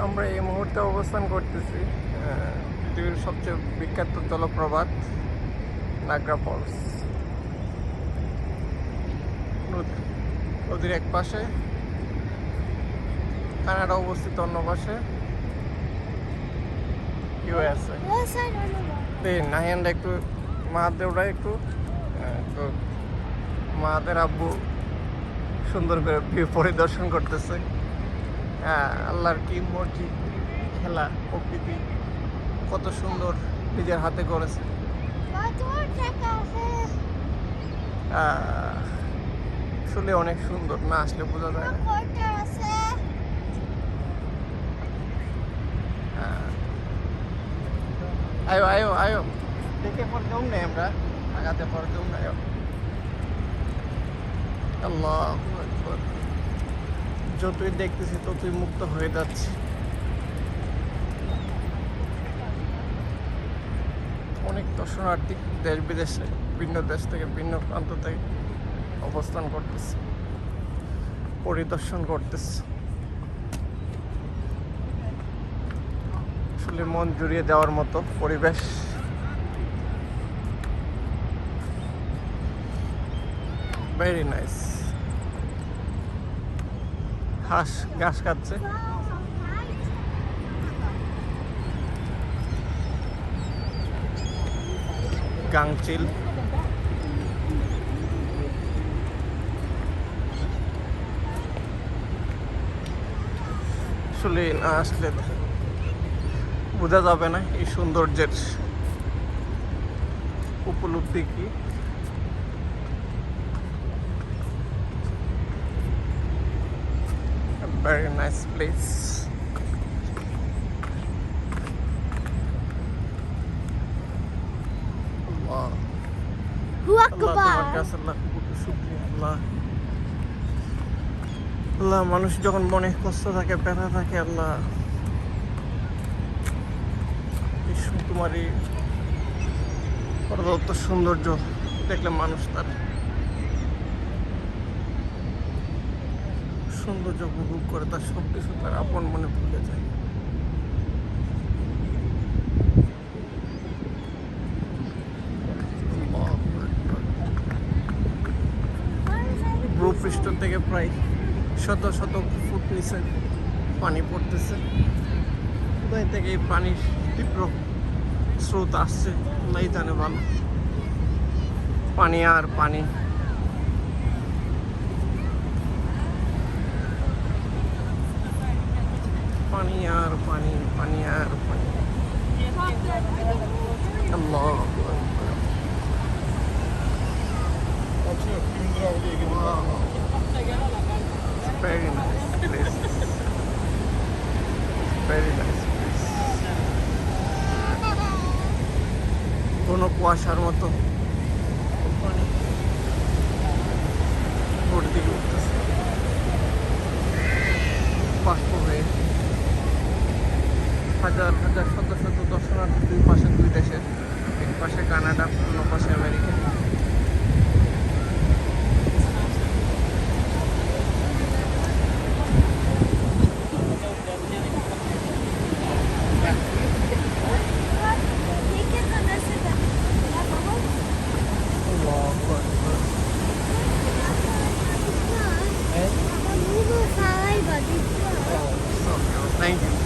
আমরা এই মুহূর্তে অবস্থান করতেছি পৃথিবীর সবচেয়ে বিখ্যাত জলপ্রপাত নাগরা ফলস। নদী- নদীর এক পাশে কানাডা অবস্থিত অন্য পাশে নাহিয়ানটা একটু মাহাদেবরা একটু তো মাহাদের আব্বু সুন্দর করে পরিদর্শন করতেছে। আল্লাহর কি মর্জি, খেলা, প্রকৃতি, কত সুন্দর নিজের হাতে করেছে আসলে অনেক সুন্দর, না আসলে বোঝা যায়? হ্যাঁ। আয়ো আয়ো আয়ো দেখে পর যাও না আমরা, আগাতে পর যাও না আয়ো আল্লাহ যতই দেখতেছি, ততই মুক্ত হয়ে যাচ্ছে। অনেক দর্শনার্থী দেশ বিদেশে, ভিন্ন দেশ থেকে, ভিন্ন প্রান্ত থেকে অবস্থান করতেছে, পরিদর্শন করতেছে। আসলে মন জুড়িয়ে দেওয়ার মতো পরিবেশ। ভেরি নাইস হাঁস ঘাস খাচ্ছে। গাংচিল। আসলে না আসলে বোঝা যাবে না এই সৌন্দর্যের উপলব্ধি কি। Very nice place. Allah আল্লাহ মানুষ যখন মনে কষ্ট থাকে ব্যথা থাকে আল্লাহ। এই সু- তোমার সৌন্দর্য দেখলে মানুষ তার সৌন্দর্য উপভোগ করে, তার সব কিছু তার আপন মনে ভুলে যায়। ভূপৃষ্ঠ থেকে প্রায় শত শত ফুট নিচে পানি পড়তেছে কোথায় থেকে এই পানির তীব্র স্রোত আসছে নাই জানে ভালো পানি আর পানি পানি আর পানি পানি আর পানি। Very nice. কোনো কুয়াশার মতো। উঠতেছে বাষ্প হয়ে হাজার হাজার, শত শত দর্শনার্থী দুই পাশে, দুই দেশের এক পাশে কানাডা, অন্য পাশে আমেরিকা। Thank you.